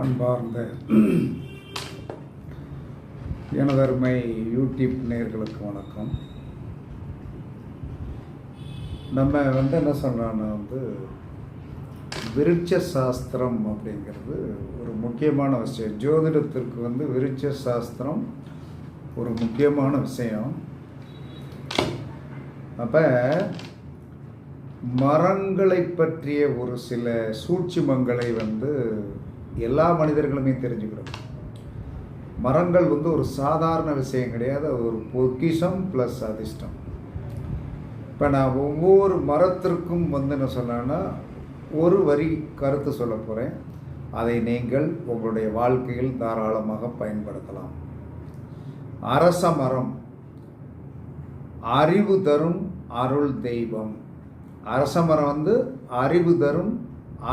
அன்பார்ந்த எனதருமை யூடியூப் நேர்களுக்கு வணக்கம். நம்ம வந்து என்ன சொல்கிறோன்னா வந்து விருட்ச சாஸ்திரம் அப்படிங்கிறது ஒரு முக்கியமான விஷயம். ஜோதிடத்திற்கு வந்து விருட்ச சாஸ்திரம் ஒரு முக்கியமான விஷயம். அப்போ மரங்களை பற்றிய ஒரு சில சூட்சுமங்களை வந்து எல்லா மனிதர்களுமே தெரிஞ்சுக்கிறோம். மரங்கள் வந்து ஒரு சாதாரண விஷயம் கிடையாது. அது ஒரு பொக்கிஷம் ப்ளஸ் அதிர்ஷ்டம். இப்போ நான் ஒவ்வொரு மரத்திற்கும் வந்து என்ன சொன்னேன்னா ஒரு வரி கருத்து சொல்ல போகிறேன் அதை நீங்கள் உங்களுடைய வாழ்க்கையில் தாராளமாக பயன்படுத்தலாம். அரச மரம் அறிவு தரும் அருள் தெய்வம். அரச மரம் வந்து அறிவு தரும்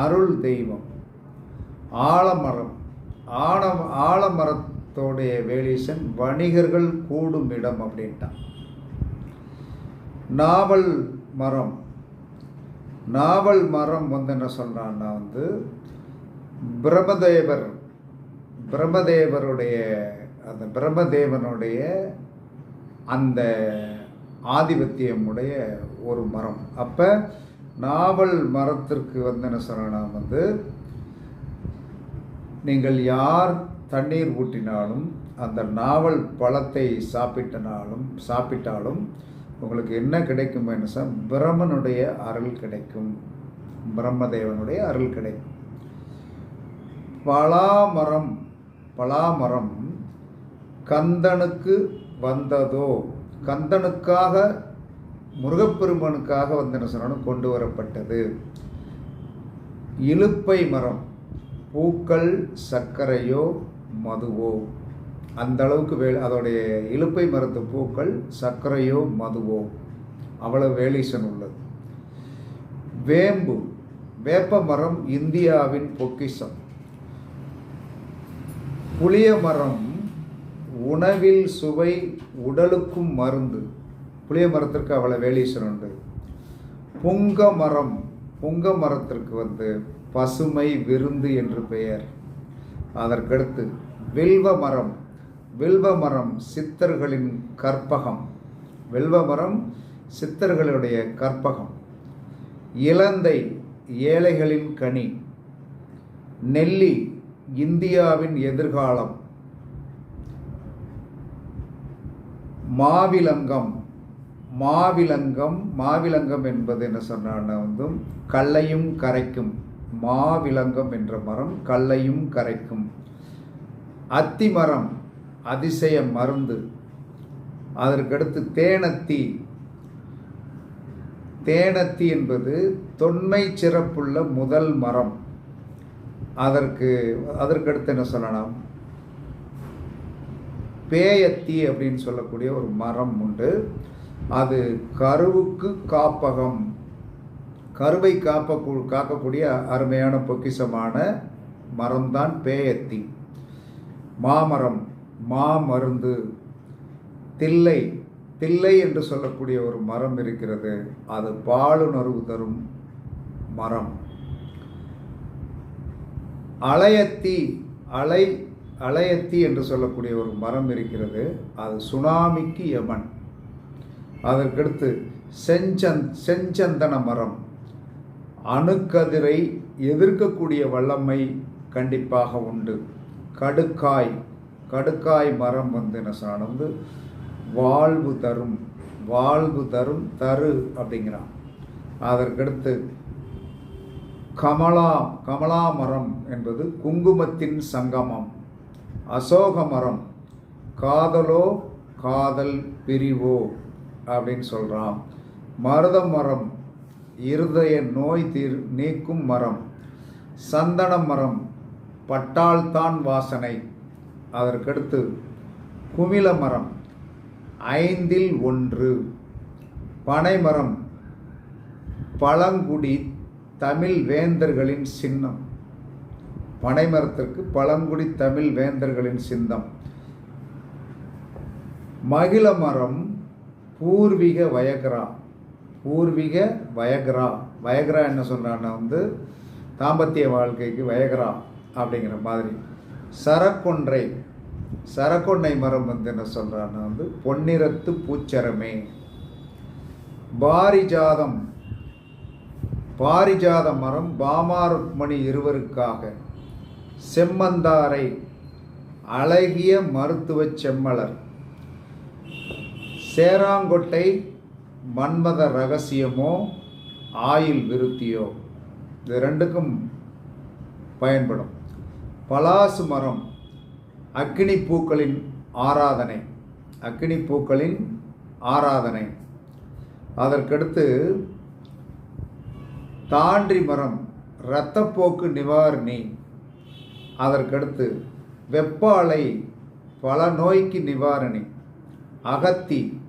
அருள் தெய்வம். ஆலமரம் ஆல ஆலமரத்தோடைய வேலியேஷன் வணிகர்கள் கூடும் இடம் அப்படின்ட்டான். நாவல் மரம் நாவல் மரம் வந்து என்ன சொல்கிறான்னா வந்து பிரமதேவர் பிரம்மதேவருடைய அந்த பிரம்மதேவனுடைய அந்த ஆதிபத்தியமுடைய ஒரு மரம். அப்போ நாவல் மரத்திற்கு வந்து என்ன சொல்கிறேன்னா வந்து நீங்கள் யார் தண்ணீர் ஊட்டினாலும் அந்த நாவல் பழத்தை சாப்பிட்டனாலும் சாப்பிட்டாலும் உங்களுக்கு என்ன கிடைக்கும் என்ன சார் பிரம்மனுடைய அருள் கிடைக்கும். பிரம்மதேவனுடைய அருள் கிடைக்கும். பலாமரம் பலாமரம் கந்தனுக்கு வந்ததோ கந்தனுக்காக முருகப்பெருமனுக்காக வந்து என்ன சொன்னாலும் கொண்டு வரப்பட்டது. இலுப்பை மரம் பூக்கள் சர்க்கரையோ மதுவோ. அந்த அளவுக்கு வே அதோடைய இழுப்பை மரத்து பூக்கள் சர்க்கரையோ மதுவோ. அவ்வளவு வேலீசன் உள்ளது. வேம்பு வேப்ப மரம் இந்தியாவின் பொக்கிசம் புளிய மரம் உணவில் சுவை உடலுக்கும் மருந்து. புளிய மரத்திற்கு அவ்வளோ வேலீசன் உண்டு. புங்க மரம் புங்க மரத்திற்கு வந்து பசுமை விருந்து என்று பெயர். அதற்கடுத்து வில்வ மரம். வில்வ மரம் சித்தர்களின் கற்பகம். வில்வ மரம் சித்தர்களுடைய கற்பகம். இலந்தை ஏழைகளின் கனி. நெல்லி இந்தியாவின் எதிர்காலம். மாவிலங்கம். மாவிலங்கம் மாவிலங்கம் என்பது என்ன சொன்னான்னா வந்து கல்லையும் கரைக்கும். மாவிலங்கம் என்ற மரம் கல்லையும் கரைக்கும். அத்தி மரம் அதிசய மருந்து. அதற்கடுத்து தேனத்தி. தேனத்தி என்பது தொன்மை சிறப்புள்ள முதல் மரம். அதற்கு அதற்கடுத்து என்ன சொல்லலாம்? பேயத்தி அப்படின்னு சொல்லக்கூடிய ஒரு மரம் உண்டு. அது கருவுக்கு காப்பகம். கருவை காப்ப காக்கக்கூடிய அருமையான பொக்கிஷமான மரம்தான் பேயத்தி. மாமரம் மாமருந்து தில்லை தில்லை என்று சொல்லக்கூடிய ஒரு மரம் இருக்கிறது. அது பாலுணர்வு தரும் மரம். அலையத்தி அலை அலையத்தி என்று சொல்லக்கூடிய ஒரு மரம் இருக்கிறது. அது சுனாமிக்கு யமன். அதற்கடுத்து செஞ்சந் செஞ்சந்தன மரம். அணுக்கதிரை எதிர்க்கக்கூடிய வல்லமை கண்டிப்பாக உண்டு. கடுக்காய் கடுக்காய் மரம் வந்து என்ன சொன்னால் வந்து வாழ்வு தரும் வாழ்வு தரும் தரு அப்படிங்கிறான். அதற்கடுத்து கமலா கமலா மரம் என்பது குங்குமத்தின் சங்கமம். அசோக மரம் காதலோ காதல் பிரிவோ அப்படின்னு சொல்கிறான் மருத மரம் இருதய நோய் தீர் நீக்கும் மரம். சந்தன மரம் பட்டால்தான் வாசனை. அதற்கடுத்து குமிழ மரம் ஐந்தில் ஒன்று. பனைமரம் பழங்குடி தமிழ் வேந்தர்களின் சின்னம். பனைமரத்திற்கு பழங்குடி தமிழ் வேந்தர்களின் சின்னம். மகிழ மரம் பூர்வீக வயகரா. பூர்வீக வயகரா. வயகரா என்ன சொல்கிறான்னா வந்து தாம்பத்திய வாழ்க்கைக்கு வயகரா அப்படிங்கிற மாதிரி. சரக்கொன்றை. சரக்கொன்னை மரம் வந்து என்ன சொல்கிறான்னா வந்து பொன்னிறத்து பூச்சரமே. பாரிஜாதம். பாரிஜாத மரம் பாமாருக்மணி இருவருக்காக. செம்மந்தாரை. அழகிய மருத்துவ செம்மலர். சேராங்கொட்டை மன்மத ரகசியமோ ஆயில் விருத்தியோ. இது ரெண்டுக்கும் பயன்படும். பலாசு மரம் அக்கினி பூக்களின் ஆராதனை. அக்கினி பூக்களின் ஆராதனை. அதற்கடுத்து தாண்டி மரம் இரத்தப்போக்கு நிவாரணி. அதற்கடுத்து வெப்பாலை பல நோய்க்கு நிவாரணி. அகத்தி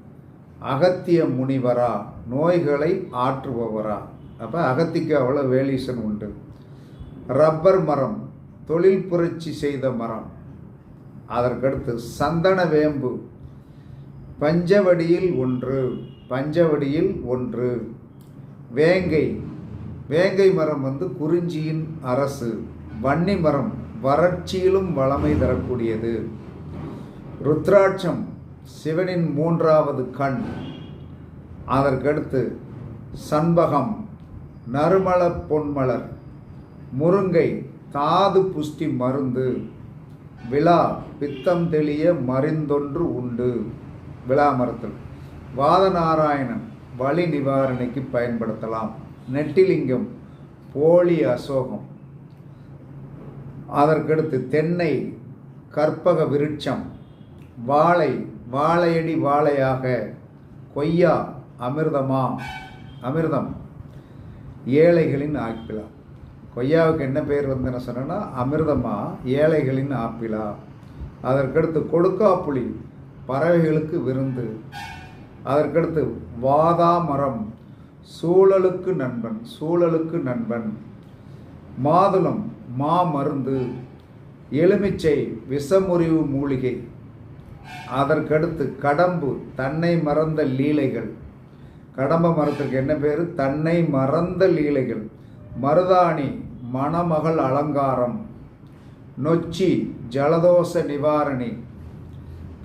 அகத்திய முனிவரா நோய்களை ஆற்றுபவரா. அப்போ அகத்திக்கு அவ்வளோ வேலீசன் உண்டு. ரப்பர் மரம் தொழில் புரட்சி செய்த மரம். அதற்கடுத்து சந்தன வேம்பு. பஞ்சவடியில் ஒன்று பஞ்சவடியில் ஒன்று. வேங்கை. வேங்கை மரம் வந்து குறிஞ்சியின் அரசு. வன்னி மரம் வறட்சியிலும் வளமை தரக்கூடியது. ருத்ராட்சம். சிவனின் மூன்றாவது கண். அதற்கடுத்து சண்பகம் நறுமல பொன்மலர் முருங்கை தாது புஷ்டி மருந்து விழா பித்தம் தெளிய மருந்தொன்று உண்டு. விழா மரத்தில் வாதநாராயணன் வலி நிவாரணைக்கு பயன்படுத்தலாம். நெட்டிலிங்கம் போலி அசோகம். அதற்கடுத்து தென்னை கற்பக விருட்சம் வாழை வாழையடி வாழையாக கொய்யா அமிர்தமா அமிர்தம். ஏழைகளின் ஆப்பிளா. கொய்யாவுக்கு என்ன பேர் வந்து என்ன சொன்னேன்னா அமிர்தமா ஏழைகளின் ஆப்பிளா. அதற்கடுத்து கொடுக்காப்புளி பறவைகளுக்கு விருந்து. அதற்கடுத்து வாதா மரம் சூழலுக்கு நண்பன் சூழலுக்கு நண்பன். மாதுளம் மா மருந்து எலுமிச்சை விஷமுறிவு மூலிகை. அதற்கடுத்து கடம்பு தன்னை மறந்த லீலைகள். கடம்ப மரத்துக்கு என்ன பேர்? தன்னை மறந்த லீலைகள். மருதாணி மணமகள் அலங்காரம். நொச்சி ஜலதோஷ நிவாரணி.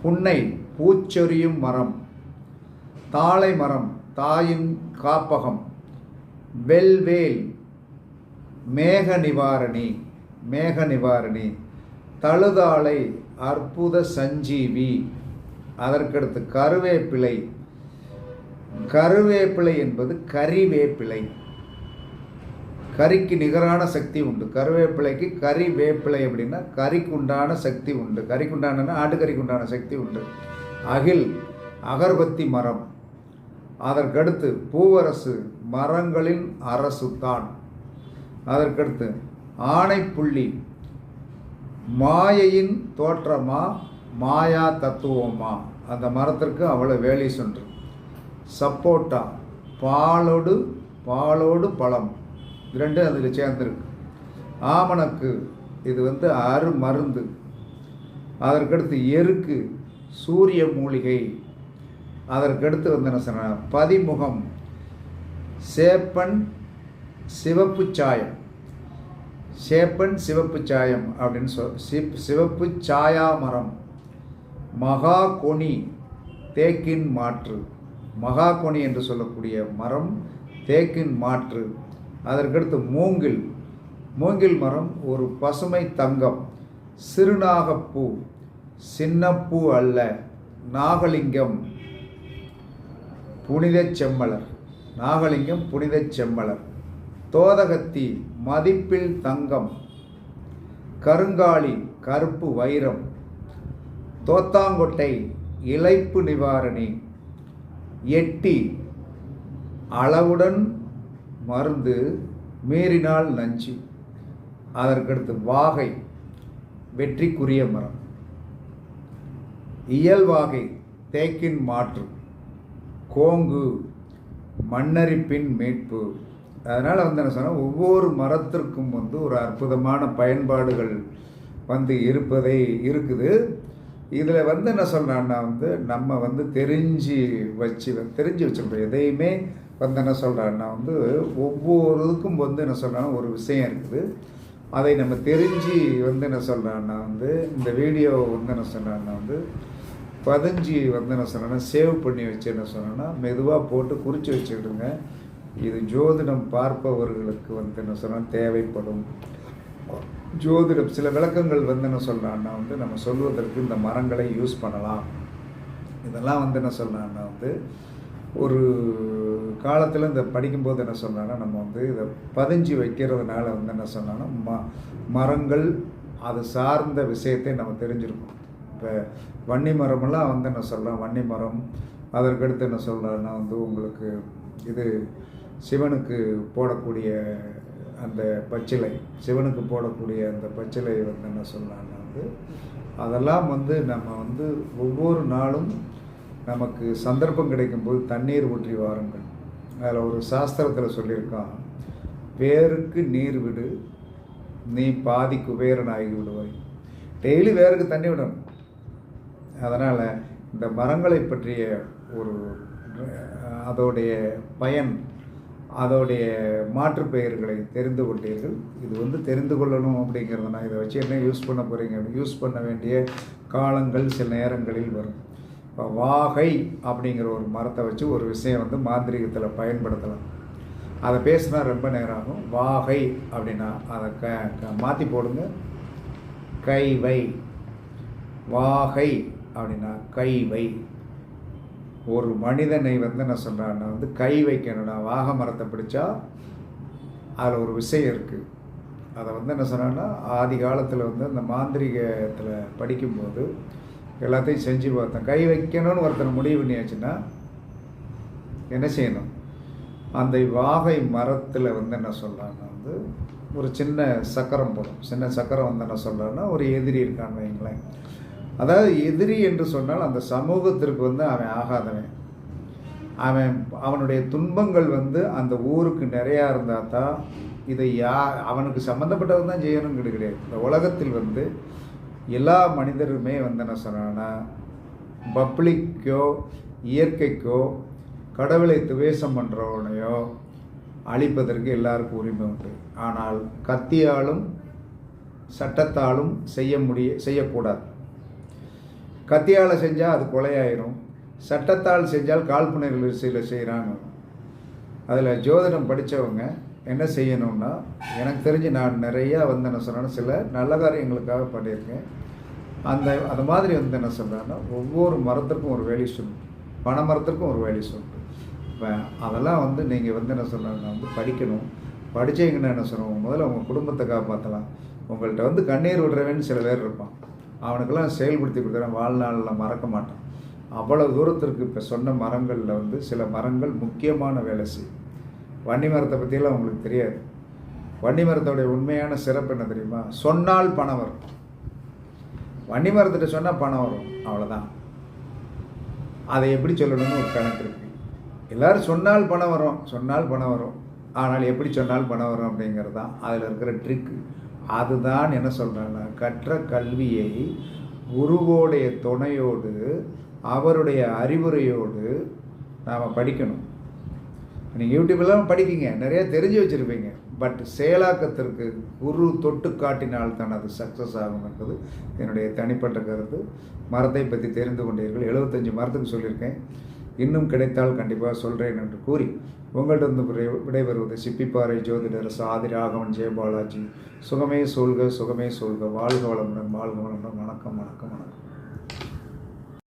புன்னை பூச்சொரியும் மரம். தாழை மரம் தாயின் காப்பகம். வெல்வேல் மேக நிவாரணி மேக நிவாரணி தழுதாளை அற்புத சஞ்சீவி. அதற்கடுத்து கருவேப்பிலை. கருவேப்பிலை என்பது கறிவேப்பிலை கறிக்கு நிகரான சக்தி உண்டு. கருவேப்பிலைக்கு கறி வேப்பிலை அப்படின்னா கறிக்கு உண்டான சக்தி உண்டு. கறிக்கு உண்டான ஆட்டுக்கறிக்கு உண்டான சக்தி உண்டு. அகில் அகர்பத்தி மரம். அதற்கடுத்து பூவரசு மரங்களின் அரசு தான். அதற்கடுத்து ஆணைப்புள்ளி மாயையின் தோற்றமா? மாயா தத்துவமா? அந்த மரத்திற்கு அவ்வளோ வேலை சொன்று. சப்போட்டா பாலோடு பாலோடு பழம். இது ரெண்டும் அதில் சேர்ந்துருக்கு. ஆமணக்கு இது வந்து அரு மருந்து. அதற்கடுத்து எருக்கு சூரிய மூலிகை. அதற்கடுத்து வந்து என்ன சொன்ன பதிமுகம். சேப்பன் சிவப்பு சாயம். சேப்பன் சிவப்பு சாயம் அப்படின்னு சொல் சிப் சிவப்பு சாயா மரம் மகா கொனி தேக்கின் மாற்று. மகா கொனி என்று சொல்லக்கூடிய மரம் தேக்கின் மாற்று. அதற்கடுத்து மூங்கில். மூங்கில் மரம் ஒரு பசுமை தங்கம். சிறுநாகப்பூ சின்னப்பூ அல்ல நாகலிங்கம். புனிதச் செம்மலர். நாகலிங்கம் புனிதச் செம்மலர். தோதகத்தி. மதிப்பில் தங்கம் கருங்காலி கருப்பு வைரம் தோத்தாங்கொட்டை இழைப்பு நிவாரணி எட்டி அளவுடன் மருந்து மீறினால் நஞ்சு அதற்கடுத்து வாகை வெற்றிக்குரிய மரம். இயல்வாகை தேக்கின் மாற்று கோங்கு மண்ணரிப்பின் மீட்பு. அதனால் வந்து என்ன சொன்னால் ஒவ்வொரு மரத்திற்கும் வந்து ஒரு அற்புதமான பயன்பாடுகள் வந்து இருப்பதை இருக்குது. இதில் வந்து என்ன சொல்கிறான்னா வந்து நம்ம வந்து தெரிஞ்சு வச்சு தெரிஞ்சு வச்சுருக்கோம் எதையுமே வந்து என்ன சொல்கிறான்னா வந்து ஒவ்வொருக்கும் வந்து என்ன சொல்கிறான்னா ஒரு விஷயம் இருக்குது. அதை நம்ம தெரிஞ்சு வந்து என்ன சொல்கிறான்னா வந்து இந்த வீடியோ வந்து என்ன சொன்னேன்னா வந்து பதிஞ்சு வந்து என்ன சொன்னேன்னா சேவ் பண்ணி வச்சு என்ன சொன்னேன்னா மெதுவாக போட்டு குறித்து வச்சுக்கிடுங்க. இது ஜோதிடம் பார்ப்பவர்களுக்கு வந்து என்ன சொன்னால் தேவைப்படும். ஜோதிடம் சில விளக்கங்கள் வந்து என்ன சொல்கிறான்னா வந்து நம்ம சொல்வதற்கு இந்த மரங்களை யூஸ் பண்ணலாம். இதெல்லாம் வந்து என்ன சொல்கிறான்னா வந்து ஒரு காலத்தில் இந்த படிக்கும்போது என்ன சொன்னான்னா நம்ம வந்து இதை பதிஞ்சு வைக்கிறதுனால வந்து என்ன சொன்னான்னா ம மரங்கள் அது சார்ந்த விஷயத்தை நம்ம தெரிஞ்சிருக்கோம். இப்போ வன்னி மரமெல்லாம் வந்து என்ன சொல்லலாம் வன்னி மரம். அதற்கடுத்து என்ன சொல்கிறேன்னா வந்து உங்களுக்கு இது சிவனுக்கு போடக்கூடிய அந்த பச்சிலை சிவனுக்கு போடக்கூடிய அந்த பச்சிலை வந்து என்ன சொல்லலாம்னா வந்து அதெல்லாம் வந்து நம்ம வந்து ஒவ்வொரு நாளும் நமக்கு சந்தர்ப்பம் கிடைக்கும்போது தண்ணீர் ஊற்றி வாருங்கள். அதில் ஒரு சாஸ்திரத்தில் சொல்லியிருக்கான் வேருக்கு நீர் விடு நீ பாதி குபேரன் ஆகி விடுவாய். டெய்லி வேருக்கு தண்ணி விடணும். அதனால் இந்த மரங்களை பற்றிய ஒரு அதோடைய பயன் அதோடைய மாற்று பெயர்களை தெரிந்து கொண்டீர்கள். இது வந்து தெரிந்து கொள்ளணும் அப்படிங்கிறத நான் இதை வச்சு என்ன யூஸ் பண்ண போகிறீங்க யூஸ் பண்ண வேண்டிய காலங்கள் சில நேரங்களில் வரும். இப்போ வாகை அப்படிங்கிற ஒரு மரத்தை வச்சு ஒரு விஷயம் வந்து மாந்திரிகத்தில் பயன்படுத்தலாம். அதை பேசினா ரொம்ப நேரம் ஆகும். வாகை அப்படின்னா அதை க மாற்றி போடுங்க. கைவை. வாகை அப்படின்னா கைவை. ஒரு மனிதனை வந்து என்ன சொல்கிறான்னா வந்து கை வைக்கணும்னா வாக மரத்தை பிடிச்சா அதில் ஒரு விஷயம் இருக்குது அதை வந்து என்ன சொன்னான்னா ஆதி காலத்தில் வந்து அந்த மாந்திரிகத்தில் படிக்கும்போது எல்லாத்தையும் செஞ்சு பார்த்தேன். கை வைக்கணும்னு ஒருத்தர் முடிவு பண்ணியாச்சுன்னா என்ன செய்யணும்? அந்த வாகை மரத்தில் வந்து என்ன சொல்கிறான்னா வந்து ஒரு சின்ன சக்கரம் போடும். சின்ன சக்கரம் வந்து என்ன சொல்கிறான்னா ஒரு எதிரி இருக்கான்னு வைங்களேன். அதாவது எதிரி என்று சொன்னால் அந்த சமூகத்திற்கு வந்து அவன் ஆகாதவன். அவன் அவனுடைய துன்பங்கள் வந்து அந்த ஊருக்கு நிறையா இருந்தால் தான் இதை யா அவனுக்கு சம்மந்தப்பட்டவன் தான் செய்யணும் கிடையாது. இந்த உலகத்தில் வந்து எல்லா மனிதருமே வந்து என்ன சொன்னான்னா பப்ளிக்கோ இயற்கைக்கோ கடவுளை துவேஷம் பண்ணுறவனையோ அழிப்பதற்கு எல்லாருக்கும் உரிமை உண்டு. ஆனால் கத்தியாலும் சட்டத்தாலும் செய்ய முடிய செய்யக்கூடாது. கத்தியால் செஞ்சால் அது கொலையாயிரும். சட்டத்தால் செஞ்சால் காழ்ப்புணர் வரிசையில் செய்கிறாங்க அதில் ஜோதிடம் படித்தவங்க என்ன செய்யணும்னா எனக்கு தெரிஞ்சு நான் நிறையா வந்து என்ன சொன்னேன்னா சில நல்ல காரியங்களுக்காக பண்ணியிருக்கேன். அந்த அது மாதிரி வந்து என்ன சொல்கிறேன்னா ஒவ்வொரு மரத்திற்கும் ஒரு வேலி சொல்லணும் பனை மரத்திற்கும் ஒரு வேலி சொல்லணும் இப்போ அதெல்லாம் வந்து நீங்கள் வந்து என்ன சொல்கிறாங்கன்னா வந்து படிக்கணும். படித்தீங்கன்னா என்ன சொல்லுவோம் முதல்ல உங்கள் குடும்பத்தை காப்பாற்றலாம் உங்கள்கிட்ட வந்து கண்ணீர் விடுறவன்னு சில பேர் இருப்பான். அவனுக்கெல்லாம் செயல்படுத்தி கொடுத்துறேன் வாழ்நாளில் மறக்க மாட்டான். அவ்வளோ தூரத்திற்கு இப்போ சொன்ன மரங்களில் வந்து சில மரங்கள் முக்கியமான வேலை செய்யும். வன்னி மரத்தை பற்றியெல்லாம் உங்களுக்கு தெரியாது. வன்னி மரத்தோடைய உண்மையான சிறப்பு என்ன தெரியுமா? சொன்னால் பணம் வரும். வன்னி மரத்திட்ட சொன்னால் பணம் வரும். அவ்வளோதான் அதை எப்படி சொல்லணும்னு ஒரு கணக்கு இருக்குது எல்லோரும் சொன்னால் பணம் வரும். சொன்னால் பணம் வரும். ஆனால் எப்படி சொன்னால் பணம் வரும் அப்படிங்கிறது தான் அதில் இருக்கிற ட்ரிக்கு அதுதான் என்ன சொல்கிறேன்னா கற்ற கல்வியை குருவோடைய துணையோடு அவருடைய அறிவுரையோடு நாம் படிக்கணும். நீங்கள் யூடியூப்லாம் படிக்கிங்க நிறையா தெரிஞ்சு வச்சுருப்பீங்க. பட் செயலாக்கத்திற்கு குரு தொட்டு காட்டினால் தான் அது சக்ஸஸ் ஆகும் என்பது என்னுடைய தனிப்பட்ட கருத்து. மரத்தை பற்றி தெரிந்து கொண்டீர்கள். எழுபத்தஞ்சு மரத்துக்கு சொல்லியிருக்கேன். இன்னும் கிடைத்தால் கண்டிப்பாக சொல்கிறேன் என்று கூறி உங்கள்கிட்ட விடைபெறுவது சிப்பிப்பாறை ஜோதிடர் சாதி ராகவன் ஜெயபாலாஜி. சுகமே சொல்க சுகமே சொல்க வாழ்க வளமுடன் வாழ்க வளமுடன். வணக்கம் வணக்கம் வணக்கம்.